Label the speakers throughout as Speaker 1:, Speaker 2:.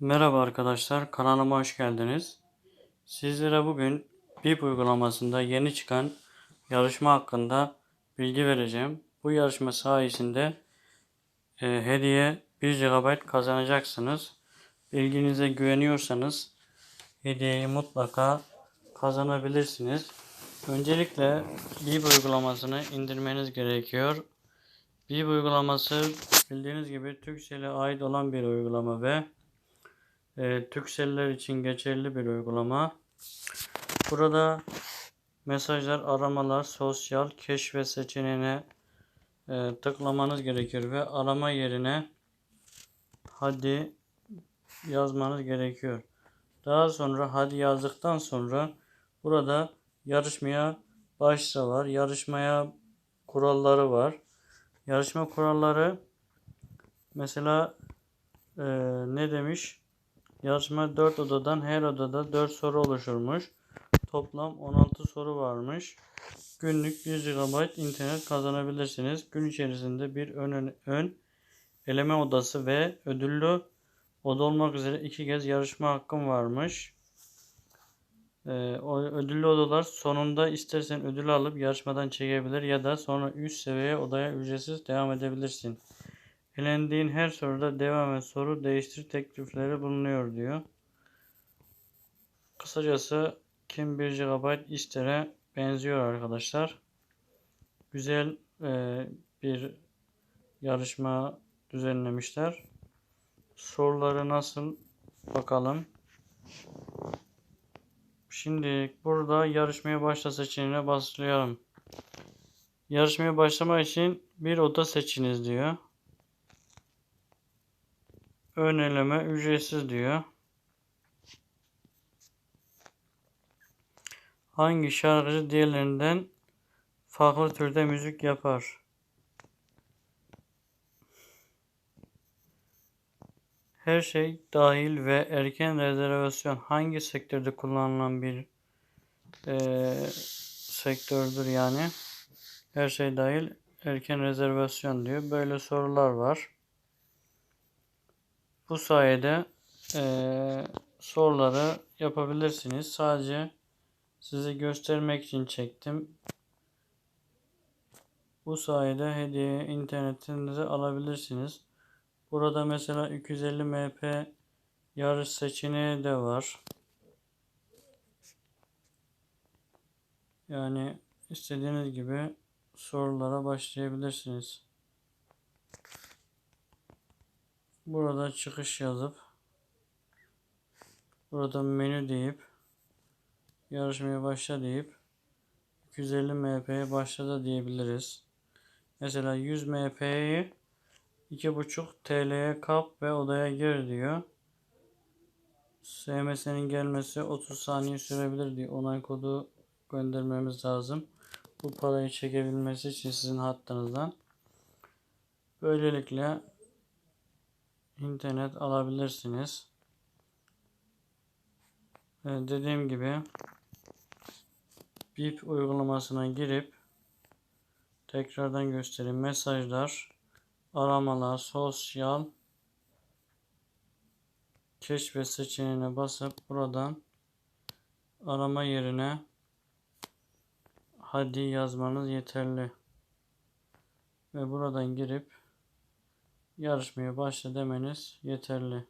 Speaker 1: Merhaba arkadaşlar, kanalıma hoş geldiniz. Sizlere bugün BIP uygulamasında yeni çıkan yarışma hakkında bilgi vereceğim. Bu yarışma sayesinde e, hediye 1 GB kazanacaksınız. Bilginize güveniyorsanız hediyeyi mutlaka kazanabilirsiniz. Öncelikle BIP uygulamasını indirmeniz gerekiyor. BIP uygulaması bildiğiniz gibi Turkcell'e ait olan bir uygulama ve e, Turkcell'ler için geçerli bir uygulama. Burada mesajlar, aramalar, sosyal, keşfe seçeneğine e, tıklamanız gerekiyor ve arama yerine hadi yazmanız gerekiyor. Daha sonra hadi yazdıktan sonra burada yarışmaya başla var. Yarışmaya kuralları var. Yarışma kuralları mesela e, ne demiş? Yarışma 4 odadan her odada 4 soru oluşurmuş. Toplam 16 soru varmış. Günlük 1 GB internet kazanabilirsiniz. Gün içerisinde bir ön, ön eleme odası ve ödüllü oda olmak üzere iki kez yarışma hakkım varmış. Ee, ödüllü odalar sonunda istersen ödül alıp yarışmadan çekebilir ya da sonra üst seviye odaya ücretsiz devam edebilirsin. Elendiğin her soruda devam et soru değiştir teklifleri bulunuyor diyor. Kısacası kim 1 GB istere benziyor arkadaşlar. Güzel e, bir yarışma düzenlemişler. Soruları nasıl bakalım. Şimdi burada yarışmaya başla seçeneğine basıyorum. Yarışmaya başlama için bir oda seçiniz diyor. Ön eleme ücretsiz diyor. Hangi şarkıcı diğerlerinden farklı türde müzik yapar? Her şey dahil ve erken rezervasyon hangi sektörde kullanılan bir e, sektördür yani? Her şey dahil erken rezervasyon diyor. Böyle sorular var. Bu sayede e, soruları yapabilirsiniz. Sadece size göstermek için çektim. Bu sayede hediye internetinize alabilirsiniz. Burada mesela 250 MP yarış seçeneği de var. Yani istediğiniz gibi sorulara başlayabilirsiniz. Burada çıkış yazıp burada menü deyip yarışmaya başla deyip 250 MP'ye başladı diyebiliriz. Mesela 100 MP'yi 2.5 TL'ye kap ve odaya gir diyor. SMS'nin gelmesi 30 saniye sürebilir diyor. Onay kodu göndermemiz lazım. Bu parayı çekebilmesi için sizin hattınızdan. Böylelikle internet alabilirsiniz. Evet, dediğim gibi BIP uygulamasına girip tekrardan göstereyim. Mesajlar, aramalar, sosyal keşfet seçeneğine basıp buradan arama yerine hadi yazmanız yeterli. Ve buradan girip yarışmaya başla demeniz yeterli.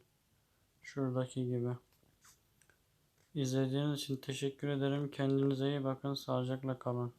Speaker 1: Şuradaki gibi. İzlediğiniz için teşekkür ederim. Kendinize iyi bakın. Sağlıcakla kalın.